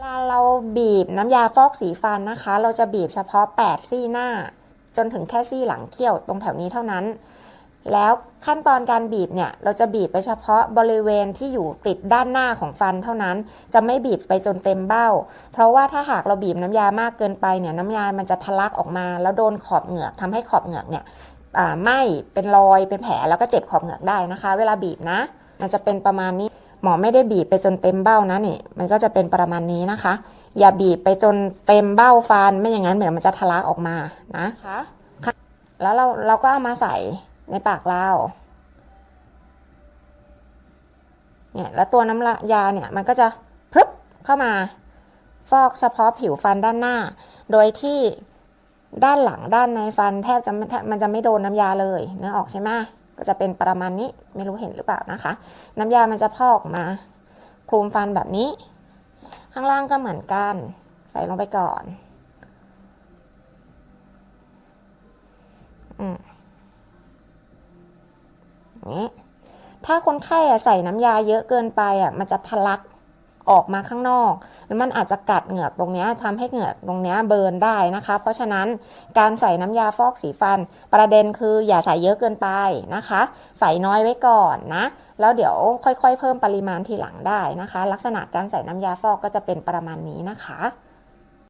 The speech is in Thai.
เวลาเราบีบน้ำยาฟอกสีฟันนะคะ เราจะบีบเฉพาะ 8 ซี่หน้า จนถึงแค่ซี่หลังเขี้ยวตรงแถวนี้เท่านั้น แล้วขั้นตอนการบีบเนี่ย เราจะบีบไปเฉพาะบริเวณที่อยู่ติดด้านหน้าของฟันเท่านั้น จะไม่บีบไปจนเต็มเบ้า เพราะว่าถ้าหากเราบีบน้ำยามากเกินไปเนี่ยน้ำยามันจะทะลักออกมา แล้วโดนขอบเหงือกทำให้ขอบเหงือกเนี่ยไหม้เป็นรอยเป็นแผลแล้วก็เจ็บขอบเหงือกได้นะคะ เวลาบีบนะ มันจะเป็นประมาณนี้ หมอไม่ได้บีบไปจนเต็มเบ้านะนี่ มันก็จะเป็นประมาณนี้นะคะ อย่าบีบไปจนเต็มเบ้าฟัน ไม่อย่างนั้นเหมือนมันจะทะลักออกมานะคะค่ะแล้วเราเราก็เอามาใส่ในปากเราเนี่ยแล้วตัวน้ำละยาเนี่ยมันก็จะพรึบเข้ามา ฟอกเฉพาะผิวฟันด้านหน้า โดยที่ด้านหลังด้านในฟันแทบจะไม่แทบมันจะไม่โดนน้ำยาเลยเนื้อออกใช่ไหม ก็จะเป็นประมาณนี้ไม่รู้เห็นหรือเปล่านะคะ น้ำยามันจะพอกออกมาคลุมฟันแบบนี้ ข้างล่างก็เหมือนกัน ใส่ลงไปก่อนอืมนี้ถ้าคนไข้อะใส่น้ำยาเยอะเกินไปอะมันจะทะลัก ออกมาข้างนอก มันอาจจะกัดเหงือกตรงนี้ยทำให้เหงือกตรงนี้เบิร์นได้นะคะ เพราะฉะนั้นการใส่น้ำยาฟอกสีฟัน ประเด็นคืออย่าใส่เยอะเกินไปนะคะ ใส่น้อยไว้ก่อนนะ แล้วเดี๋ยวค่อยๆ เพิ่มปริมาณทีหลังได้นะคะ ลักษณะการใส่น้ำยาฟอกก็จะเป็นประมาณนี้นะคะ